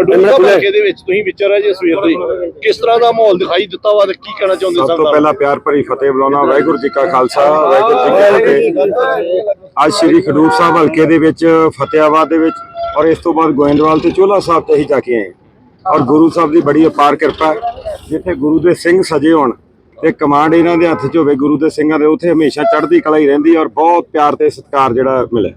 ਖਡੂਰ ਹਲਕੇ ਦੇ ਵਿੱਚ ਤੁਸੀਂ ਵਿਚਰ ਰਹੇ ਜੇ ਸਵੇਰ ਦੇ ਕਿਸ ਤਰ੍ਹਾਂ ਦਾ ਮਾਹੌਲ ਦਿਖਾਈ ਦਿੱਤਾ ਵਾ ਤੇ ਕੀ ਕਹਿਣਾ ਚਾਹੁੰਦੇ ਸਭ ਤੋਂ ਸੰਗਤਾਂ ਪਹਿਲਾਂ ਪਿਆਰ ਭਰੀ ਫਤਿਹ ਬੁਲਾਉਣਾ ਵਾਹਿਗੁਰੂ ਜੀ ਕਾ ਖਾਲਸਾ ਵਾਹਿਗੁਰੂ ਜੀ ਕੀ ਫਤਿਹ। ਅੱਜ ਸ੍ਰੀ ਖਡੂਰ ਸਾਹਿਬ ਹਲਕੇ ਦੇ ਵਿੱਚ ਫਤਿਆਬਾਦ ਦੇ ਵਿੱਚ ਔਰ ਇਸ ਤੋਂ ਬਾਅਦ ਗੋਇੰਦਵਾਲ ਤੇ ਚੋਲਾ ਸਾਹਿਬ ਤੇ ਹੀ ਜਾ ਕੇ ਆਏ ਔਰ ਗੁਰੂ ਸਾਹਿਬ ਦੀ ਬੜੀ ਅਪਾਰ ਕਿਰਪਾ ਜਿੱਥੇ ਗੁਰੂ ਦੇ ਸਿੰਘ ਸਜੇ ਹੋਣ ਤੇ ਕਮਾਂਡ ਇਹਨਾਂ ਦੇ ਹੱਥ 'ਚ ਹੋਵੇ ਗੁਰੂ ਦੇ ਸਿੰਘਾਂ ਦੇ ਉੱਥੇ ਹਮੇਸ਼ਾ ਚੜ੍ਹਦੀ ਕਲਾ ਹੀ ਰਹਿੰਦੀ ਔਰ ਬਹੁਤ ਪਿਆਰ ਤੇ ਸਤਿਕਾਰ ਜਿਹੜਾ ਮਿਲੇ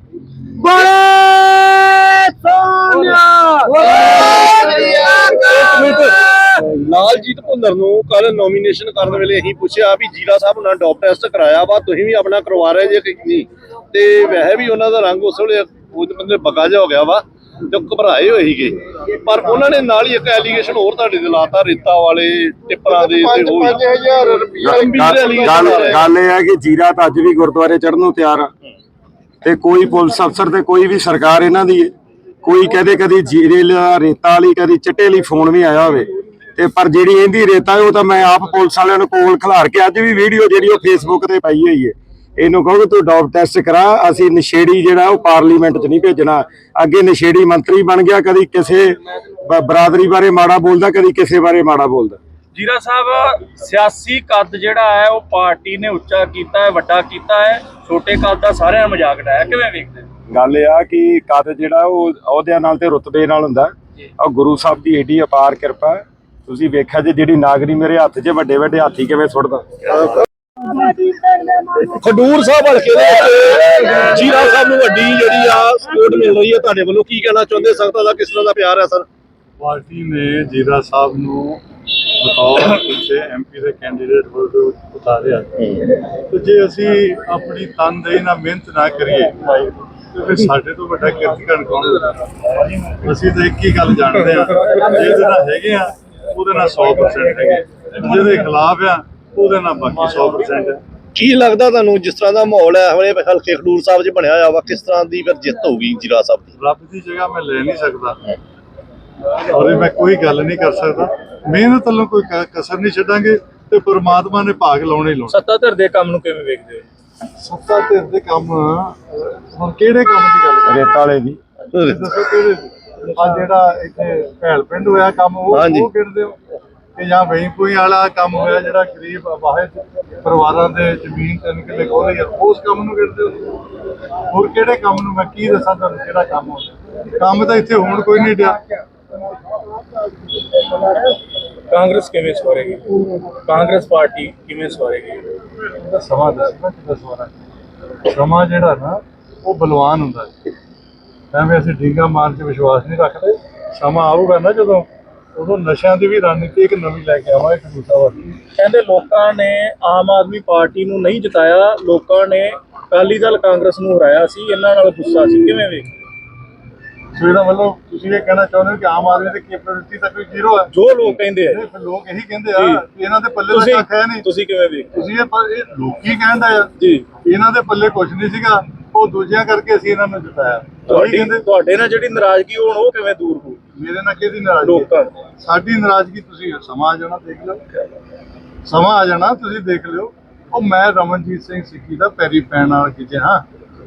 ਲਾਲਜੀਤ ਭੁੱਲਰ ਨੂੰ ਕੱਲ ਨੋਮੀਨੇਸ਼ਨ ਕਰਨ ਵੇਲੇ ਅਸੀਂ ਪੁੱਛਿਆ ਵੀ ਜੀਰਾ ਸਾਹਿਬ ਨਾਲ ਡੌਪ ਟੈਸਟ ਕਰਾਇਆ ਵਾ ਤੁਸੀਂ ਵੀ ਆਪਣਾ ਕਰਵਾ ਰਹੇ ਜੇ ਕਿ ਨਹੀਂ? ਤੇ ਵੈਸੇ ਵੀ ਉਹਨਾਂ ਦਾ ਰੰਗ ਉਸ ਵੇਲੇ ਉਹਦੇ ਬੰਦੇ ਬੱਗਾ ਜਿਹਾ ਹੋ ਗਿਆ ਵਾ ਤੇ ਉਹ ਘਬਰਾਏ ਹੋਏ ਸੀਗੇ। ਪਰ ਉਹਨਾਂ ਨੇ ਨਾਲ ਹੀ ਇੱਕ ਐਲੀਗੇਸ਼ਨ ਹੋਰ ਤੁਹਾਡੇ ਤੇ ਲਾਤਾ ਰੇਤਾ ਵਾਲੇ ਟਿੱਪਰਾਂ ਦੇ ਤੇ ਉਹ ਵੀ। ਗੰਭੀਰ ਗੱਲ ਇਹ ਹੈ ਕਿ ਜੀਰਾ ਤਾਂ ਅੱਜ ਵੀ ਗੁਰਦੁਆਰੇ ਚੜ੍ਹਨ ਨੂੰ ਤਿਆਰ ਆ। ਤੇ ਕੋਈ ਪੁਲਿਸ ਅਫਸਰ ਤੇ ਕੋਈ ਵੀ ਸਰਕਾਰ ਇਹਨਾਂ ਦੀ। ਕੋਈ ਕਹਦੇ ਕਦੀ ਜੀਰੇ ਰੇਤਾ ਵਾਲੀ ਕਦੀ ਚਿੱਟੇ ਲਈ ਫੋਨ ਵੀ ਆਇਆ ਹੋਵੇ। ਤੇ ਪਰ ਜਿਹੜੀ ਇਹਦੀ ਰੇਤਾ ਉਹ ਤਾਂ ਮੈਂ ਆਪ ਪੁਲਿਸ ਵਾਲਿਆਂ ਨੂੰ ਕੋਲ ਖਿਲਾਰ ਕੇ ਅੱਜ ਵੀ ਵੀਡੀਓ ਜਿਹੜੀ ਉਹ ਫੇਸਬੁੱਕ ਤੇ ਪਾਈ ਹੋਈ ਹੈ। ਇਹਨੂੰ ਕਹੋ ਕਿ ਤੂੰ ਡੌਪ ਟੈਸਟ ਕਰਾ ਅਸੀਂ ਨਸ਼ੇੜੀ ਜਿਹੜਾ ਉਹ ਪਾਰਲੀਮੈਂਟ 'ਚ ਨਹੀਂ ਭੇਜਣਾ। ਅੱਗੇ ਨਸ਼ੇੜੀ ਮੰਤਰੀ ਬਣ ਗਿਆ ਕਦੀ ਕਿਸੇ ਬਰਾਦਰੀ ਬਾਰੇ ਮਾੜਾ ਬੋਲਦਾ ਕਦੀ ਕਿਸੇ ਬਾਰੇ ਮਾੜਾ ਬੋਲਦਾ। ਜੀਰਾ ਸਾਹਿਬ ਸਿਆਸੀ ਕੱਦ ਜਿਹੜਾ ਹੈ ਉਹ ਪਾਰਟੀ ਨੇ ਉੱਚਾ ਕੀਤਾ ਹੈ ਵੱਡਾ ਕੀਤਾ ਹੈ ਛੋਟੇ ਕੱਦ ਦਾ ਸਾਰਿਆਂ ਨੂੰ ਮਜ਼ਾਕ ਉਡਾਇਆ। ਕਿਵੇਂ ਵੇਖਦੇ? ਗੱਲ ਇਹ ਆ ਕਿ ਕੱਦ ਜਿਹੜਾ ਉਹ ਅਹੁਦਿਆਂ ਨਾਲ ਤੇ ਰੁਤਬੇ ਨਾਲ ਹੁੰਦਾ। ਔਰ ਗੁਰੂ ਸਾਹਿਬ ਦੀ ਏਡੀ ਅਪਾਰ ਕਿਰਪਾ ਹੈ। ਤੁਸੀਂ ਵੇਖਿਆ ਜੇ ਜਿਹੜੀ ਨਾਗਰੀ ਮੇਰੇ ਹੱਥ 'ਚ ਵੱਡੇ ਵੱਡੇ ਹਾਥੀ ਕਿਵੇਂ ਸੁੱਟਦਾ। ਖਡੂਰ ਸਾਹਿਬ ਹਲਕੇ ਦੇ ਜੀਰਾ ਸਾਹਿਬ ਨੂੰ ਵੱਡੀ ਜਿਹੜੀ ਆ ਸਪੋਰਟ ਮਿਲ ਰਹੀ ਹੈ ਤੁਹਾਡੇ ਵੱਲੋਂ। ਕੀ ਕਹਿਣਾ ਚਾਹੁੰਦੇ? ਸੰਗਤਾਂ ਦਾ ਕਿਸ ਤਰ੍ਹਾਂ ਦਾ ਪਿਆਰ ਹੈ ਸਰ? ਪਾਰਟੀ ਨੇ ਜੀਰਾ ਸਾਹਿਬ ਨੂੰ ਬਤੌਰ ਕਿਸੇ ਐਮਪੀ ਦੇ ਕੈਂਡੀਡੇਟ ਵਜੋਂ ਉਤਾਰਿਆ। ਤੇ ਜੇ ਅਸੀਂ ਆਪਣੀ ਤਨਦੇਹੀ ਨਾਲ ਮਿਹਨਤ ਨਾ ਕਰੀਏ ਤੇ ਫਿਰ ਸਾਡੇ ਤੋਂ ਵੱਡਾ ਕਿਰਤੀਕਰਨ ਕੌਣ ਅਸੀਂ ਤਾਂ ਇੱਕ ਹੀ ਗੱਲ ਜਾਣਦੇ ਆ ਜਿਹਦੇ ਨਾਲ ਹੈਗੇ ਆ ਉਹਦੇ ਨਾਲ 100% ਹੈਗੇ। ਜਿਹਦੇ ਖਿਲਾਫ ਆ ਉਹਦੇ ਨਾਲ ਬਾਕੀ 100% ਹੈ ਕੀ ਲੱਗਦਾ ਤੁਹਾਨੂੰ ਜਿਸ ਤਰ੍ਹਾਂ ਦਾ ਮਾਹੌਲ ਹੈ ਹਲੇ ਹਲਕੇ ਖਡੂਰ ਸਾਹਿਬ 'ਚ ਬਣਿਆ ਹੋਇਆ ਵਾ ਕਿਸ ਤਰ੍ਹਾਂ ਦੀ ਫਿਰ ਜਿੱਤ ਹੋਊਗੀ ਜੀਰਾ ਸਾਹਿਬ ਦੀ? ਰੱਬ ਦੀ ਜਗ੍ਹਾ ਮੈਂ ਲੈ ਨਹੀਂ ਸਕਦਾ। ਔਰ ਮੈਂ ਕੋਈ ਗੱਲ ਨਹੀਂ ਕਰ ਸਕਦਾ। ਮਿਹਨਤ ਵੱਲੋਂ ਕੋਈ ਕਸਰ ਨਹੀਂ ਛੱਡਾਂਗੇ ਤੇ ਪਰਮਾਤਮਾ ਨੇ ਭਾਗ ਲਾਉਣੇ ਲਾਉਣੇ। ਸੱਤਾ ਧਿਰ ਦੇ ਕੰਮ ਨੂੰ ਕਿਵੇਂ ਵੇਖਦੇ ਹੋ? ਸੱਤਾ ਧਿਰ ਦੇ ਕੰਮ ਹੁਣ ਕਿਹੜੇ ਕੰਮ ਦੀ ਗੱਲ ਕਰ ਰੇਤਾ ਵਾਲੇ ਦੀ। ਦੱਸੋ ਕਿਹੜੇ ਆ ਜਿਹੜਾ ਇੱਥੇ ਭੈਲ ਪਿੰਡ ਹੋਇਆ ਕੰਮ ਉਹ ਹਾਂਜੀ। ਉਹ ਕਿਹੜੇ ਹੋ? ਕਿ ਜਾਂ ਵਈਪੂਈ ਵਾਲਾ ਕੰਮ ਹੋਇਆ ਜਿਹੜਾ ਗਰੀਬ ਅਵਾਹਿਤ ਪਰਿਵਾਰਾਂ ਦੇ ਜ਼ਮੀਨ ਤਿੰਨ ਕਿੱਲੇ ਖੋਲੇ ਆ। ਉਸ ਕੰਮ ਨੂੰ ਕਿਹੜੇ ਹੋ? ਹੋਰ ਕਿਹੜੇ ਕੰਮ ਨੂੰ ਮੈਂ ਕੀ ਦੱਸਾਂ ਤੁਹਾਨੂੰ ਕਿਹੜਾ ਕੰਮ ਹੁੰਦਾ ਕੰਮ ਤਾਂ ਇੱਥੇ ਹੋਣ ਕੋਈ ਨਹੀਂ ਡਿਆ। ਕਾਂਗਰਸ ਕਿਵੇਂ ਸਵਾਰੇਗੀ? ਕਾਂਗਰਸ ਪਾਰਟੀ ਕਿਵੇਂ ਸਵਾਰੇਗੀ? ਇਹਦਾ ਸਮਾਂ ਦੱਸਣਾ ਕਿੱਦਾਂ ਸਵਾਰਾ ਸਮਾਂ ਜਿਹੜਾ ਨਾ ਉਹ ਬਲਵਾਨ ਹੁੰਦਾ ਹੈ ਐਵੇਂ ਅਸੀਂ ਢੀਂਗਾ ਮਾਰਨ 'ਚ ਵਿਸ਼ਵਾਸ ਨਹੀਂ ਰੱਖਦੇ। ਸਮਾਂ ਆਊਗਾ ਨਾ ਜਦੋਂ ਉਦੋਂ ਨਸ਼ਿਆਂ ਦੀ ਵੀ ਰਣਨੀਤੀ ਇੱਕ ਨਵੀਂ ਲੈ ਕੇ ਆਵਾਂਗੇ ਖਡੂਰ ਸਾਹਿਬ ਕਹਿੰਦੇ ਲੋਕਾਂ ਨੇ ਆਮ ਆਦਮੀ ਪਾਰਟੀ ਨੂੰ ਨਹੀਂ ਜਿਤਾਇਆ ਲੋਕਾਂ ਨੇ ਅਕਾਲੀ ਦਲ ਕਾਂਗਰਸ ਨੂੰ ਹਰਾਇਆ ਸੀ ਇਹਨਾਂ ਨਾਲ ਗੁੱਸਾ ਸੀ। ਕਿਵੇਂ ਵੇਖਦੇ ਸੋ ਇਹਦਾ ਮਤਲਬ ਤੁਸੀਂ ਇਹ ਕਹਿਣਾ ਚਾਹੁੰਦੇ ਹੋ ਕਿ ਆਮ ਆਦਮੀ ਦੀ ਕੈਪੇਬਿਲਿਟੀ ਤਾਂ ਕੋਈ ਜ਼ੀਰੋ ਹੈ। ਜੋ ਲੋਕ ਕਹਿੰਦੇ ਆ। ਲੋਕ ਇਹੀ ਕਹਿੰਦੇ ਆ ਕਿ ਇਹਨਾਂ ਦੇ ਪੱਲੇ ਤੁਸੀਂ ਕੱਖ ਹੈ ਨਹੀਂ। ਤੁਸੀਂ ਕਿਵੇਂ ਵੇਖਦੇ ਤੁਸੀਂ ਇਹ ਲੋਕੀ ਕਹਿੰਦਾ ਆ ਜੀ। ਇਹਨਾਂ ਦੇ ਪੱਲੇ ਕੁਝ ਨਹੀਂ ਸੀਗਾ। ਉਹ ਦੂਜਿਆਂ ਕਰਕੇ ਅਸੀਂ ਇਹਨਾਂ ਨੂੰ ਜਿਤਾਇਆ। ਤੁਹਾਡੀ ਕਹਿੰਦੇ ਤੁਹਾਡੇ ਨਾਲ ਜਿਹੜੀ ਨਾਰਾਜ਼ਗੀ ਹੋਣ ਉਹ ਕਿਵੇਂ ਦੂਰ ਹੋਊ? ਮੇਰੇ ਨਾਲ ਕਿਹਦੀ ਨਾਰਾਜ਼ਗੀ? ਲੋਕਾਂ ਦੀ। ਸਾਡੀ ਨਾਰਾਜ਼ਗੀ ਤੁਸੀਂ ਸਮਾਂ ਆ ਜਾਣਾ ਦੇਖ ਲਓ। ਸਮਾਂ ਆ ਜਾਣਾ ਤੁਸੀਂ ਦੇਖ ਲਿਓ। ਉਹ ਮੈਂ ਰਮਨਜੀਤ ਸਿੰਘ ਸਿੱਕੀ ਦਾ ਪੈਰੀ ਪੈਣ ਨਾਲ ਕਿਤੇ ਹਾਂ।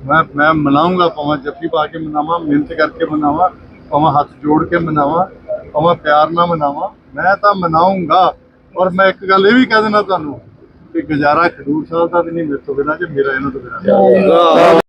ਮੈਂ ਮੈਂ ਮਨਾਉਂਗਾ ਭਾਵੇਂ ਜੱਫੀ ਪਾ ਕੇ ਮਨਾਵਾਂ ਮਿਹਨਤ ਕਰਕੇ ਮਨਾਵਾਂ ਭਾਵੇਂ ਹੱਥ ਜੋੜ ਕੇ ਮਨਾਵਾਂ ਭਾਵੇਂ ਪਿਆਰ ਨਾਲ ਮਨਾਵਾਂ। ਮੈਂ ਤਾਂ ਮਨਾਉਂਗਾ ਔਰ ਮੈਂ ਇੱਕ ਗੱਲ ਇਹ ਵੀ ਕਹਿ ਦੇਣਾ ਤੁਹਾਨੂੰ ਕਿ ਗੁਜ਼ਾਰਾ ਖਡੂਰ ਸਾਹਿਬ ਦਾ ਵੀ ਨਹੀਂ ਮੇਰੇ ਤੋਂ ਬਿਨਾਂ ਜੇ ਮੇਰਾ ਇਹਨਾਂ ਤੋਂ ਬਿਨਾਂ।